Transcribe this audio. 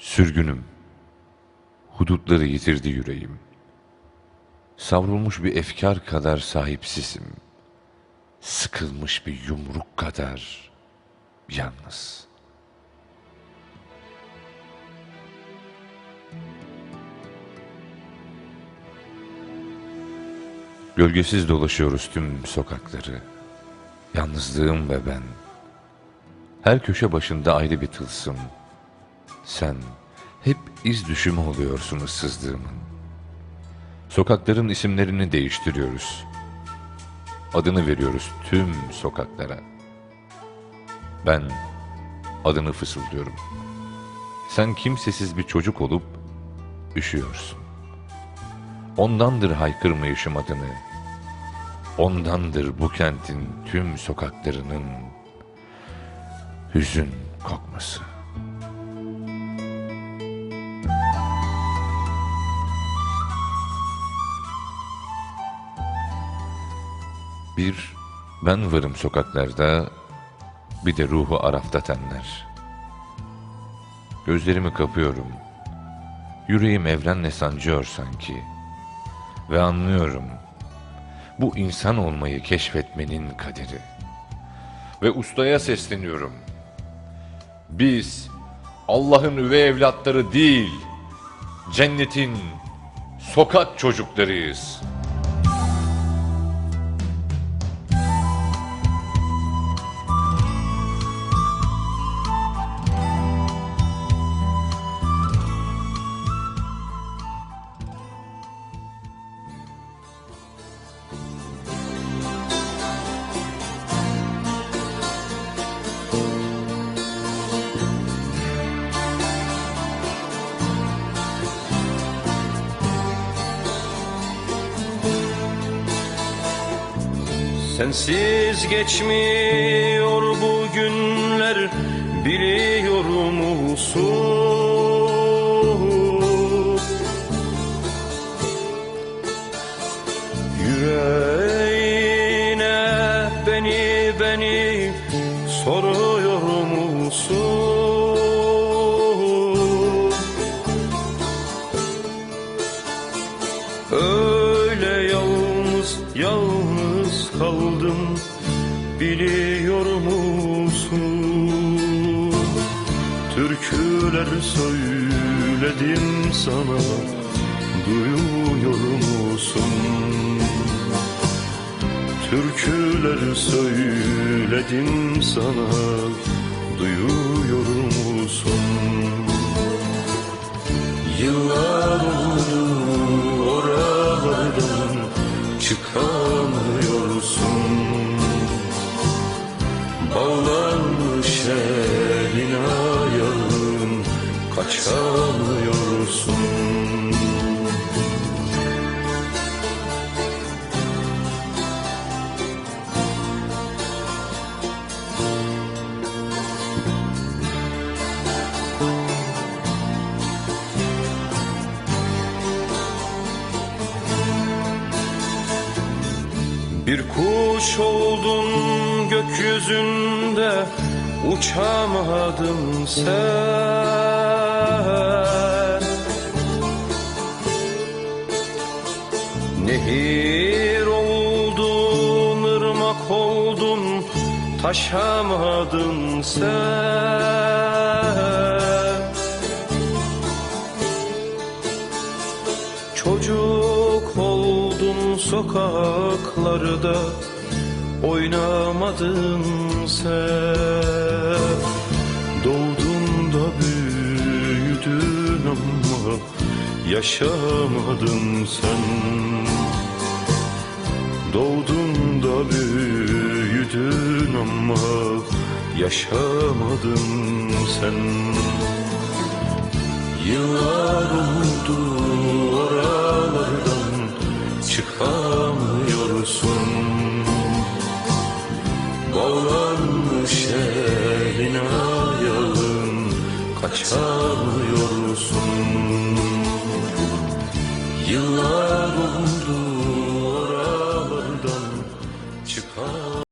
Sürgünüm. Hudutları yitirdi yüreğim. Savrulmuş bir efkar kadar sahipsizim. Sıkılmış bir yumruk kadar yalnız. Gölgesiz dolaşıyoruz tüm sokakları. Yalnızlığım ve ben. Her köşe başında ayrı bir tılsım. Sen hep iz düşümü oluyorsun ıssızlığımın. Sokakların isimlerini değiştiriyoruz. Adını veriyoruz tüm sokaklara. Ben adını fısıldıyorum. Sen kimsesiz bir çocuk olup üşüyorsun. Ondandır haykırmayışım adını. Ondandır bu kentin tüm sokaklarının hüzün kokması. Bir ben varım sokaklarda, bir de ruhu arafta tenler. Gözlerimi kapıyorum. Yüreğim evrenle sancıyor sanki. Ve anlıyorum. Bu insan olmayı keşfetmenin kaderi. Ve ustaya sesleniyorum. Biz Allah'ın üvey evlatları değil, cennetin sokak çocuklarıyız.'' Sensiz geçmiyor bu günler biliyor musun? Yüreğine beni beni soruyor musun? Öyle yalnız yalnız kaldım biliyor musun? Türküler söyledim sana duyuyor musun? Türküler söyledim sana duyuyor musun? Yıllar kaçamıyorsun Bir kuş oldun gökyüzünde uçamadın sen Nehir oldun, ırmak oldun, taşamadın sen. Çocuk oldun sokaklarda oynamadın sen yaşamadın sen. Doğdun da büyüdün ama yaşamadın sen. Yıllar oldu oralardan çıkamıyorsun. Bağlanmış elin ayağın kaçamıyorsun